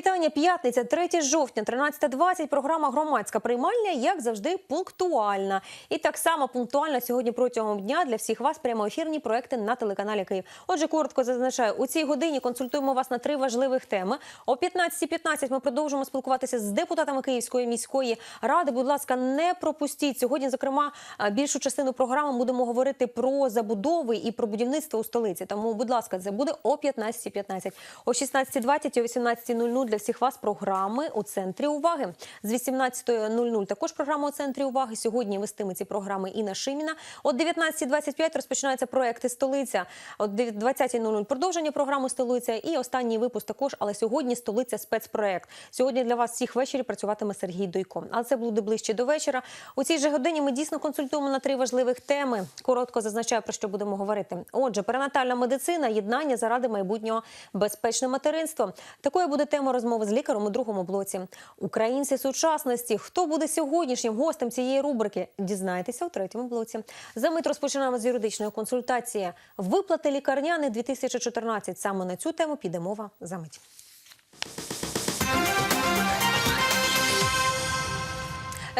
Rita вітання. П'ятниця, 3 жовтня, 13.20. Програма громадська приймальня, як завжди, пунктуальна. І так само пунктуальна сьогодні протягом дня для всіх вас прямоефірні проекти на телеканалі Київ. Отже, коротко зазначаю, у цій годині консультуємо вас на три важливих теми. О 15.15 ми продовжимо спілкуватися з депутатами Київської міської ради. Будь ласка, не пропустіть сьогодні. Зокрема, більшу частину програми будемо говорити про забудови і про будівництво у столиці. Тому, будь ласка, це буде о 15.15. О 16.20 і о 18.00 для всіх вас програми у центрі уваги. З 18.00 також програма у центрі уваги. Сьогодні вестиме ці програми Інна Шиміна. О 19.25 розпочинаються проекти столиця. О 20.00 продовження програми столиця і останній випуск також. Але сьогодні столиця спецпроект. Сьогодні для вас всіх ввечері працюватиме Сергій Дойко. А це буде ближче до вечора. У цій же годині ми дійсно консультуємо на три важливих теми. Коротко зазначаю про що будемо говорити. Отже, перинатальна медицина, єднання заради майбутнього безпечне материнство. Такою буде тема розмови з лікарем у другому блоці. Українці сучасності. Хто буде сьогоднішнім гостем цієї рубрики? Дізнайтеся у третьому блоці. За мить розпочинаємо з юридичної консультації. Виплати лікарняни 2014. Саме на цю тему піде мова за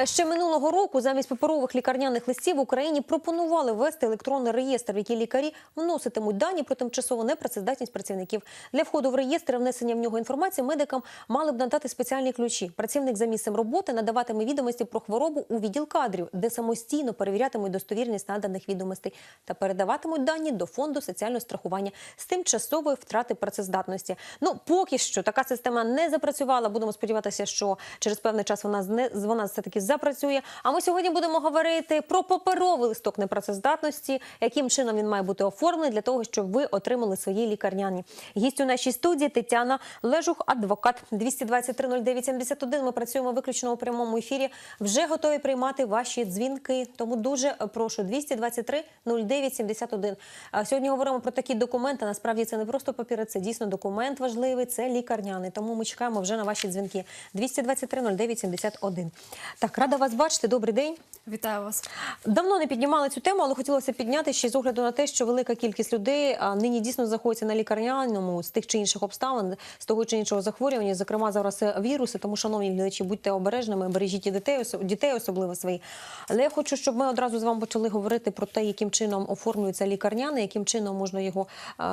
Ще минулого року замість паперових лікарняних листів в Україні пропонували ввести електронний реєстр, в який лікарі вноситимуть дані про тимчасову непрацездатність працівників. Для входу в реєстр і внесення в нього інформації медикам мали б надати спеціальні ключі. Працівник за місцем роботи надаватиме відомості про хворобу у відділ кадрів, де самостійно перевірятимуть достовірність наданих відомостей та передаватимуть дані до фонду соціального страхування з тимчасової втрати працездатності. Ну поки що така система не запрацювала. Будемо сподіватися, що через певний час вона вона все таки запрацює. А ми сьогодні будемо говорити про паперовий листок непрацездатності, яким чином він має бути оформлений для того, щоб ви отримали свої лікарняні. Гість у нашій студії Тетяна Лежух, адвокат 223-09-71. Ми працюємо виключно у прямому ефірі. Вже готові приймати ваші дзвінки. Тому дуже прошу 223-09-71. А Сьогодні говоримо про такі документи. Насправді це не просто папіри, це дійсно документ важливий. Це лікарняний. Тому ми чекаємо вже на ваші дзвінки. 223-09-71. Так, рада вас бачити. Добрий день. Вітаю вас. Давно не піднімали цю тему, але хотілося підняти ще з огляду на те, що велика кількість людей нині дійсно знаходиться на лікарняному з тих чи інших обставин, з того чи іншого захворювання. Зокрема, зараз віруси. Тому, шановні глядачі, будьте обережними, бережіть і дітей, дітей особливо свої. Але я хочу, щоб ми одразу з вами почали говорити про те, яким чином оформлюється лікарняне, яким чином можна його,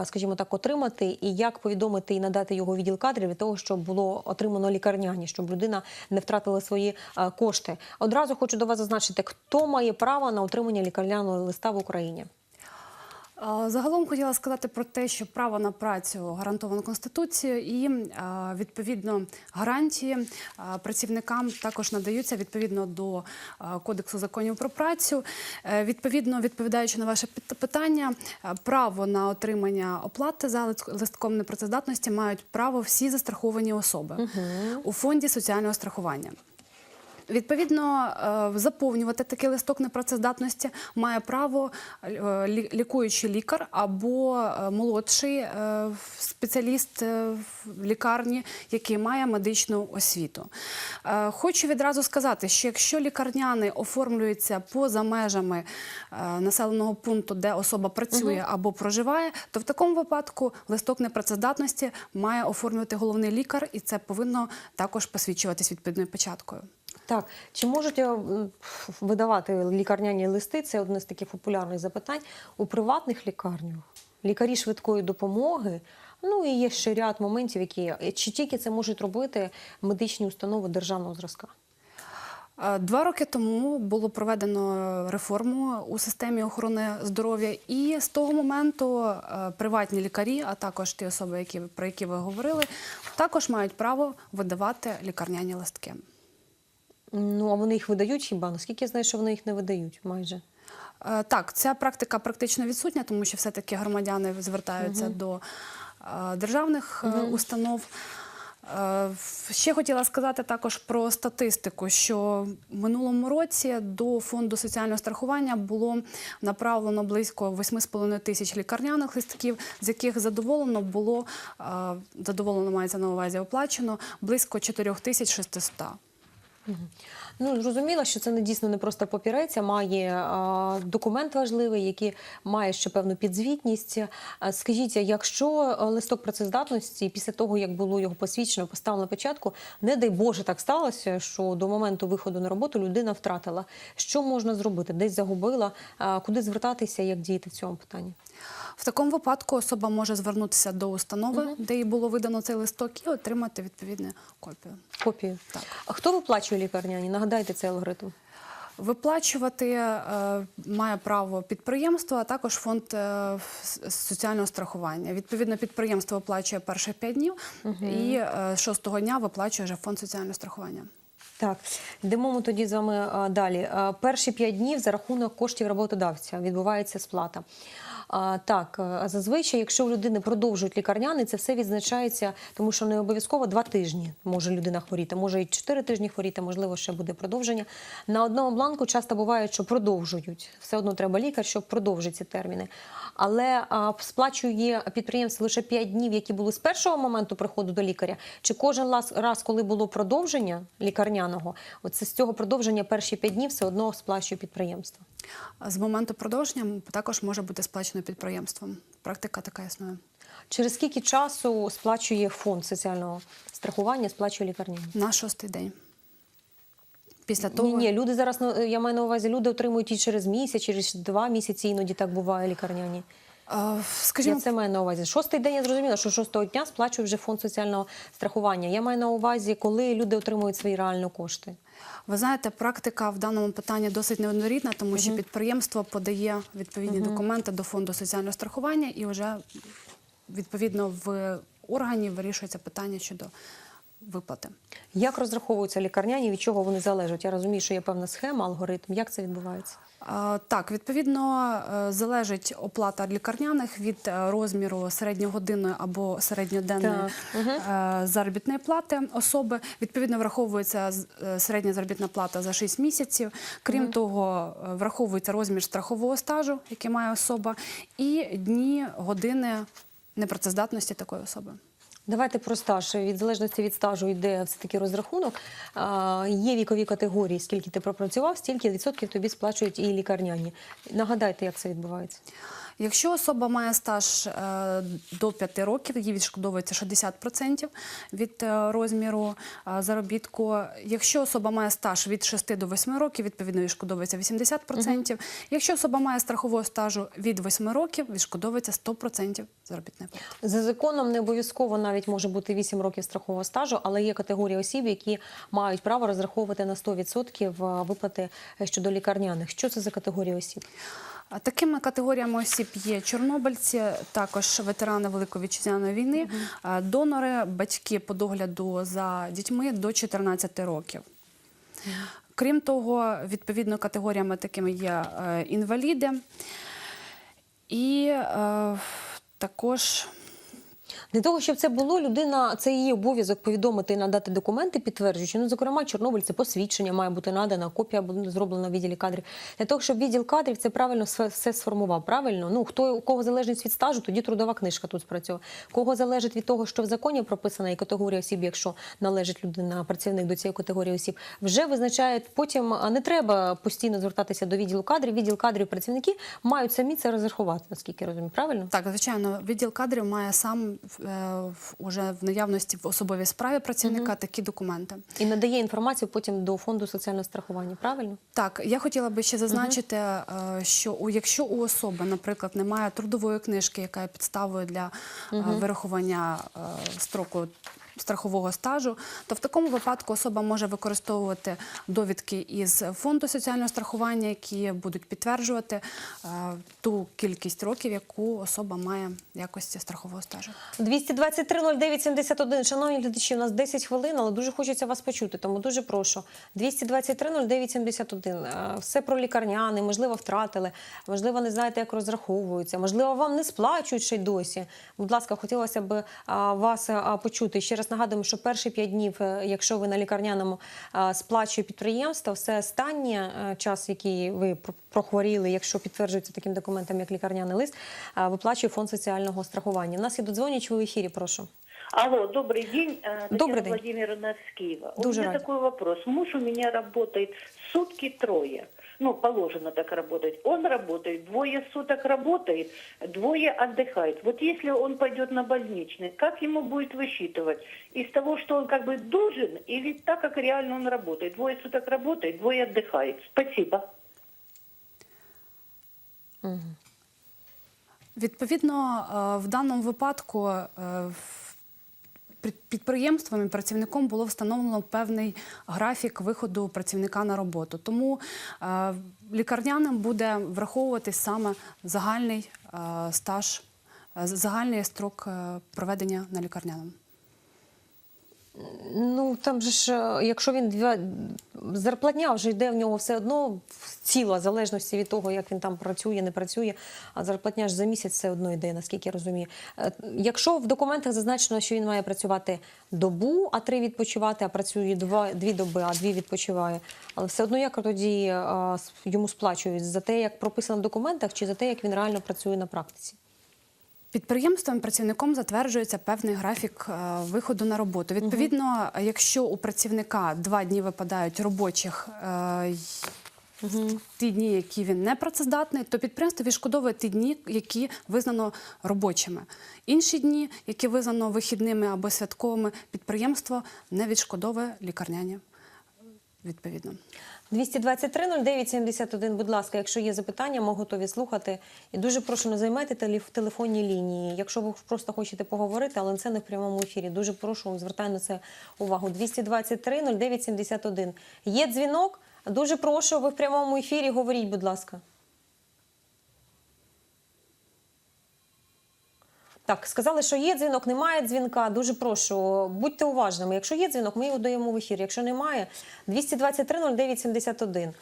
скажімо так, отримати, і як повідомити і надати його відділ кадрів для того, щоб було отримано лікарняні, щоб людина не втратила свої а, кошти. Одразу хочу до вас зазначити, хто має право на отримання лікарняного листа в Україні. Е, Загалом хотіла сказати про те, що право на працю гарантовано Конституцією і е, відповідно гарантії е, працівникам також надаються відповідно до Кодексу законів про працю. Відповідно, відповідаючи на ваше пит- питання, право на отримання оплати за лист- листком непрацездатності мають право всі застраховані особи у фонді соціального страхування. Відповідно, е, заповнювати такий листок непрацездатності має право е, лікуючий лікар або е, молодший спеціаліст в лікарні, який має медичну освіту. Хочу відразу сказати, що якщо лікарняний оформлюється поза межами населеного пункту, де особа працює або проживає, то в такому випадку листок непрацездатності має оформлювати головний лікар, і це повинно також посвідчуватись відповідною печаткою. Так, чи можуть е, видавати лікарняні листи? Це одне з таких популярних запитань у приватних лікарнях, лікарі швидкої допомоги. Ну і є ще ряд моментів, які чи тільки це можуть робити медичні установи державного зразка. Е, Два роки тому було проведено реформу у системі охорони здоров'я, і з того моменту е, приватні лікарі, а також ті особи, які про які ви говорили, також мають право видавати лікарняні листки. Ну а вони їх видають хіба? Наскільки я знаю, що вони їх не видають майже. Е, Так, ця практика практично відсутня, тому що все-таки громадяни звертаються до е, державних е, установ. Ще хотіла сказати також про статистику, що в минулому році до фонду соціального страхування було направлено близько 8,5 тисяч лікарняних листків, з яких задоволено було задоволено мається на увазі оплачено близько 4600. Ну зрозуміло, що це не дійсно не просто папірець, а має а, документ важливий, який має ще певну підзвітність. А, Скажіть, якщо листок працездатності після того, як було його посвідчено, поставлено печатку, не дай Боже, так сталося, що до моменту виходу на роботу людина втратила. Що можна зробити? Десь загубила, а, куди звертатися, як діяти в цьому питанні? В такому випадку особа може звернутися до установи, де їй було видано цей листок, і отримати відповідну копію. Копію. Так. А хто виплачує лікарняні? Нагадайте цей алгоритм. Виплачувати е, має право підприємство, а також фонд е, соціального страхування. Відповідно, підприємство оплачує перші 5 днів, і е, шостого дня виплачує вже фонд соціального страхування. Так, йдемо ми тоді з вами далі. Перші п'ять днів за рахунок коштів роботодавця відбувається сплата. А, так, зазвичай, якщо у людини продовжують лікарняний, це все відзначається, тому що не обов'язково два тижні може людина хворіти, може і чотири тижні хворіти, можливо, ще буде продовження. На одному бланку часто буває, що продовжують. Все одно треба лікар, щоб продовжити ці терміни. Але сплачує підприємство лише 5 днів, які були з першого моменту приходу до лікаря. Чи кожен раз, коли було продовження лікарняного, оце з цього продовження перші 5 днів все одно сплачує підприємство. З моменту продовження також може бути сплачено підприємством. Практика така існує. Через скільки часу сплачує фонд соціального страхування, сплачує лікарняний? На шостий день. Після того Ні, ні, люди зараз ну, я маю на увазі, люди отримують і через місяць, через два місяці, іноді так буває лікарняні. Е, скажімо, Я це маю на увазі. Шостий день я зрозуміла, що шостого дня сплачує вже фонд соціального страхування. Я маю на увазі, коли люди отримують свої реальні кошти. Ви знаєте, практика в даному питанні досить неоднорідна, тому що підприємство подає відповідні документи до фонду соціального страхування і вже відповідно в органі вирішується питання щодо виплати. Як розраховуються лікарняні, від чого вони залежать? Я розумію, що є певна схема, алгоритм. Як це відбувається? Так, відповідно, е, залежить оплата лікарняних від е, розміру середньогодинної або середньоденної е, заробітної плати особи. Відповідно, враховується середня заробітна плата за 6 місяців. Крім того, е, враховується розмір страхового стажу, який має особа, і дні, години непрацездатності такої особи. Давайте про стаж. Від залежності від стажу йде все таки розрахунок. Є вікові категорії, скільки ти пропрацював, стільки відсотків тобі сплачують і лікарняні. Нагадайте, як це відбувається. Якщо особа має стаж е, до 5 років, їй відшкодовується 60% від е, розміру е, заробітку. Якщо особа має стаж від 6 до 8 років, відповідно відшкодовується 80%. Якщо особа має страхового стажу від 8 років, відшкодовується 100% заробітної плати. За законом не обов'язково навіть може бути 8 років страхового стажу, але є категорія осіб, які мають право розраховувати на 100% виплати щодо лікарняних. Що це за категорія осіб? Такими категоріями осіб є чорнобильці, також ветерани Великої вітчизняної війни, донори, батьки по догляду за дітьми до 14 років. Крім того, відповідно категоріями такими є е, інваліди і е, також Для того, щоб це було, людина це її обов'язок повідомити і надати документи, підтверджуючи. Ну, зокрема, чорнобильці посвідчення має бути надана, копія буде зроблена в відділі кадрів. Для того, щоб відділ кадрів це правильно все, сформував. Правильно, ну хто у кого залежить від стажу, тоді трудова книжка тут спрацьовує. Кого залежить від того, що в законі прописана і категорія осіб, якщо належить людина, працівник до цієї категорії осіб, вже визначає потім. Не треба постійно звертатися до відділу кадрів. Відділ кадрів працівники мають самі це розрахувати, наскільки розумію. Правильно? Так, звичайно, відділ кадрів має сам е, в- наявності в особовій справі працівника такі документи. І надає інформацію потім до фонду соціального страхування. Правильно? Так, я хотіла би ще зазначити, угу. що якщо у особи, наприклад, немає трудової книжки, яка є підставою для угу. вирахування строку страхового стажу, то в такому випадку особа може використовувати довідки із фонду соціального страхування, які будуть підтверджувати е, ту кількість років, яку особа має якості страхового стажу. 223 09 71. Шановні глядачі, у нас 10 хвилин, але дуже хочеться вас почути, тому дуже прошу. 223 09 71. Е, Все про лікарняни, можливо, втратили, можливо, не знаєте, як розраховуються, можливо, вам не сплачують ще й досі. Будь ласка, хотілося б вас почути. Ще раз нагадуємо, що перші 5 днів, е, якщо ви на лікарняному а, сплачує підприємство, все останнє е, час, який ви про- прохворіли, якщо підтверджується таким документом, як лікарняний лист, а, виплачує фонд соціального страхування. У нас є додзвонювач, ви в ефірі, прошу. Алло, добрый день. э, Татьяна Добрый день. Владимировна с Киева. Дуже У меня рада. такой вопрос. Муж у меня работает сутки трое. Ну, положено так работать. Он работает, двое суток работает, двое отдыхает. Вот если он пойдет на больничный, как ему будет высчитывать? Из того, что он как бы должен, или так, как реально он работает? Двое суток работает, двое отдыхает. Спасибо. Відповідно, е, в даному випадку е, в- під- підприємством і працівником було встановлено певний графік виходу працівника на роботу. Тому е, лікарняним буде враховуватись саме загальний е, стаж, е, загальний строк проведення на лікарняному. Ну там же ж, е, якщо він зарплатня вже йде в нього все одно ціла, в залежності від того, як він там працює, не працює. А зарплатня ж за місяць все одно йде, наскільки я розумію. Е, Якщо в документах зазначено, що він має працювати добу, а три відпочивати, а працює два дві доби, а дві відпочиває. Але все одно як тоді е, йому сплачують за те, як прописано в документах, чи за те, як він реально працює на практиці. Підприємством працівником затверджується певний графік е, виходу на роботу. Відповідно, якщо у працівника два дні випадають робочих. е, Ті дні, які він не працездатний, то підприємство відшкодовує ті дні, які визнано робочими. Інші дні, які визнано вихідними або святковими, підприємство не відшкодовує лікарняні. Відповідно. 223 09 71, будь ласка, якщо є запитання, ми готові слухати. І дуже прошу, не займайте телеф- телефонні лінії. Якщо ви просто хочете поговорити, але це не в прямому ефірі. Дуже прошу, звертаю на це увагу. 223 09 71. Є дзвінок. Дуже прошу, ви в прямому ефірі. Говоріть, будь ласка. Так, сказали, що є дзвінок, немає дзвінка. Дуже прошу, будьте уважними. Якщо є дзвінок, ми його даємо в ефір. Якщо немає, 223 09 71.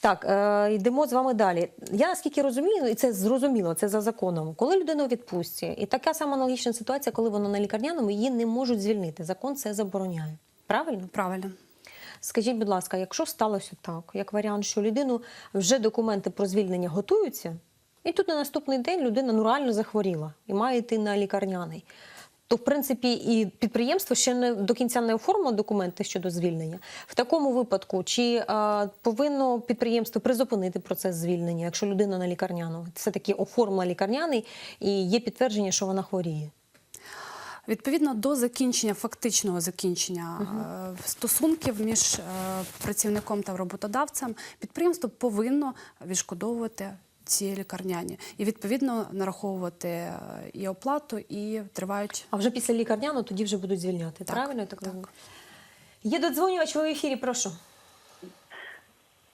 Так, е, йдемо з вами далі. Я наскільки розумію, і це зрозуміло, це за законом. Коли людина у відпустці, і така сама аналогічна ситуація, коли вона на лікарняному, її не можуть звільнити. Закон це забороняє. Правильно? Правильно. Скажіть, будь ласка, якщо сталося так, як варіант, що людину вже документи про звільнення готуються, і тут на наступний день людина ну, реально захворіла і має йти на лікарняний. То, в принципі, і підприємство ще не до кінця не оформило документи щодо звільнення. В такому випадку, чи е, повинно підприємство призупинити процес звільнення, якщо людина на лікарняному все-таки оформила лікарняний і є підтвердження, що вона хворіє? Відповідно до закінчення, фактичного закінчення е, стосунків між е, працівником та роботодавцем, підприємство повинно відшкодовувати ці лікарняні і відповідно нараховувати е, і оплату, і тривають. А вже після лікарняного тоді вже будуть звільняти. Так, Правильно так так. Є додзвонювач, ви в ефірі, прошу.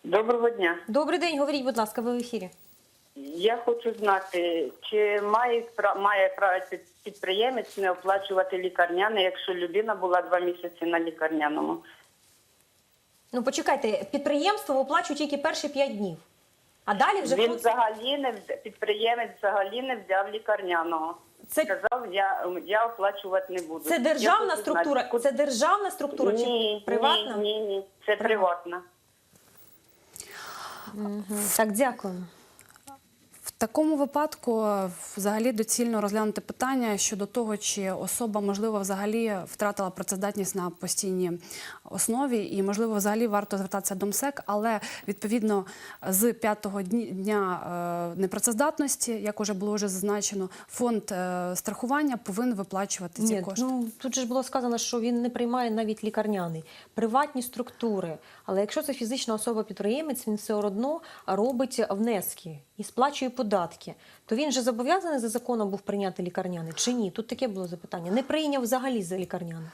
Доброго дня. Добрий день, говоріть, будь ласка, ви в ефірі. Я хочу знати, чи має має право підприємець не оплачувати лікарняне, якщо людина була два місяці на лікарняному. Ну почекайте, підприємство оплачує тільки перші 5 днів. А далі вже Він взагалі не підприємець взагалі не взяв лікарняного. Це- сказав, я, я оплачувати не буду. це державна структура. знати, Це державна структура ні, чи приватна? Ні, ні, ні, це приватна. Мгм. Так, дякую. В такому випадку взагалі доцільно розглянути питання щодо того, чи особа можливо взагалі втратила працездатність на постійній основі, і можливо взагалі варто звертатися до МСЕК, але відповідно з п'ятого дня е, непрацездатності, як уже було вже зазначено, фонд е, страхування повинен виплачувати ці Ні, кошти. ну тут же ж було сказано, що він не приймає навіть лікарняний, приватні структури. Але якщо це фізична особа-підприємець, він все одно робить внески і сплачує податки. То він же зобов'язаний за законом був прийняти лікарняний чи ні? Тут таке було запитання. Не прийняв взагалі за лікарняний.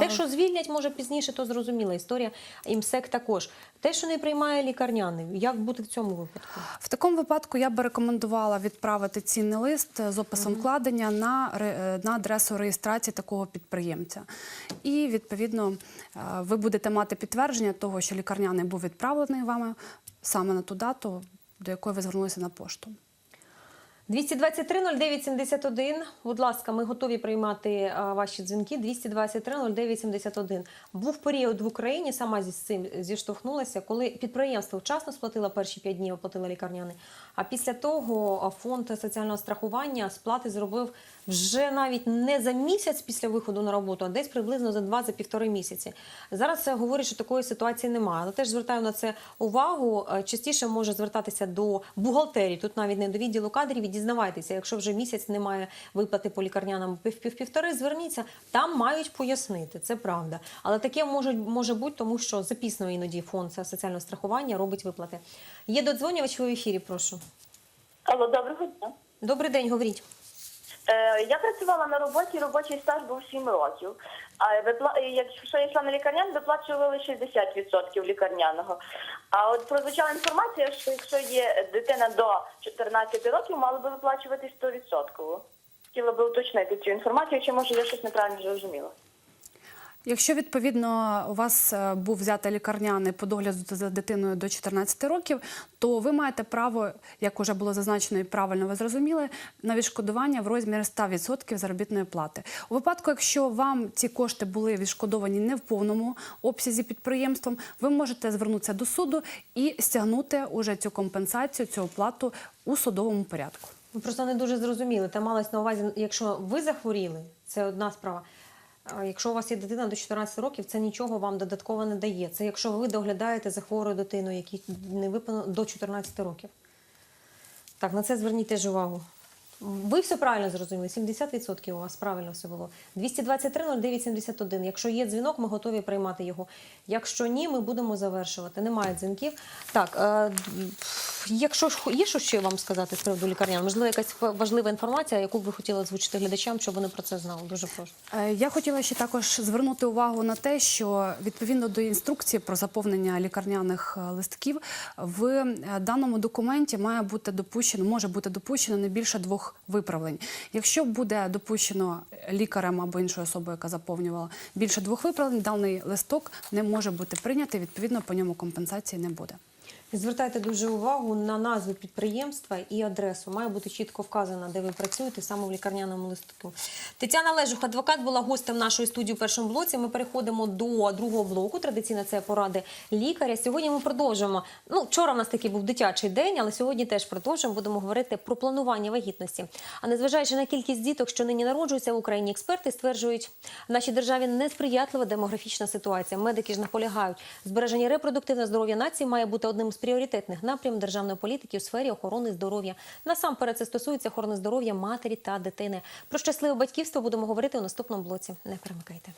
Те, що звільнять, може пізніше, то зрозуміла історія. ІМСЕК також. Те, що не приймає лікарняний, як бути в цьому випадку? В такому випадку я би рекомендувала відправити цінний лист з описом вкладення на, е, на адресу реєстрації такого підприємця. І відповідно е, ви будете мати підтвердження того, що лікарняний був відправлений вами саме на ту дату, до якої ви звернулися на пошту. 223 09 71. Будь ласка, ми готові приймати ваші дзвінки. 223 09 71. Був період в Україні, сама зі цим зіштовхнулася, коли підприємство вчасно сплатило перші 5 днів, оплатило лікарняний. А після того фонд соціального страхування сплати зробив вже навіть не за місяць після виходу на роботу, а десь приблизно за два за півтори місяці. Зараз це говорить, що такої ситуації немає. Але теж звертаю на це увагу. Е, Частіше може звертатися до бухгалтерії. Тут навіть не до відділу кадрів і дізнавайтеся. Якщо вже місяць немає виплати по лікарняному пів пів зверніться. Там мають пояснити. Це правда. Але таке може, може бути, тому що запісно іноді фонд соціального страхування робить виплати. Є додзвонювач ви в ефірі. Прошу. Алло, доброго дня. Добрий день, говоріть. Е, я працювала на роботі, робочий стаж був 7 років. А випла... якщо я йшла на лікарнян, виплачували 60% лікарняного. А от прозвучала інформація, що якщо є дитина до 14 років, мало би виплачувати 100%. Хотіла би уточнити цю інформацію, чи може я щось неправильно зрозуміла. Якщо відповідно у вас е, був взятий лікарняний по догляду за дитиною до 14 років, то ви маєте право, як вже було зазначено і правильно ви зрозуміли, на відшкодування в розмірі 100% заробітної плати. У випадку, якщо вам ці кошти були відшкодовані не в повному обсязі підприємством, ви можете звернутися до суду і стягнути уже цю компенсацію, цю оплату у судовому порядку. Ми просто не дуже зрозуміли. Та малось на увазі, якщо ви захворіли, це одна справа. Якщо у вас є дитина до 14 років, це нічого вам додатково не дає. Це якщо ви доглядаєте за хворою дитиною, якій не виповнено до 14 років. Так, на це зверніть теж увагу. Ви все правильно зрозуміли. 70% у вас правильно все було. 223 09 71. Якщо є дзвінок, ми готові приймати його. Якщо ні, ми будемо завершувати. Немає дзвінків. Так, е, якщо є що ще вам сказати з приводу лікарнян, можливо, якась важлива інформація, яку б ви хотіли озвучити глядачам, щоб вони про це знали. Дуже прошу. Е, Я хотіла ще також звернути увагу на те, що відповідно до інструкції про заповнення лікарняних е, листків в е, даному документі має бути допущено, може бути допущено не більше двох виправлень. Якщо буде допущено лікарем або іншою особою, яка заповнювала більше двох виправлень, даний листок не може бути прийнятий. Відповідно, по ньому компенсації не буде. Звертайте дуже увагу на назву підприємства і адресу. Має бути чітко вказано, де ви працюєте, саме в лікарняному листку. Тетяна Лежух, адвокат, була гостем нашої студії у першому блоці. Ми переходимо до другого блоку. Традиційно це поради лікаря. Сьогодні ми продовжуємо. Ну, вчора в нас такий був дитячий день, але сьогодні теж продовжуємо. Будемо говорити про планування вагітності. А незважаючи на кількість діток, що нині народжуються в Україні, експерти стверджують, в нашій державі несприятлива демографічна ситуація. Медики ж наполягають, збереження репродуктивного здоров'я нації має бути одним з пріоритетних напрямів державної політики у сфері охорони здоров'я. Насамперед це стосується охорони здоров'я матері та дитини. Про щасливе батьківство будемо говорити у наступному блоці. Не перемикайте.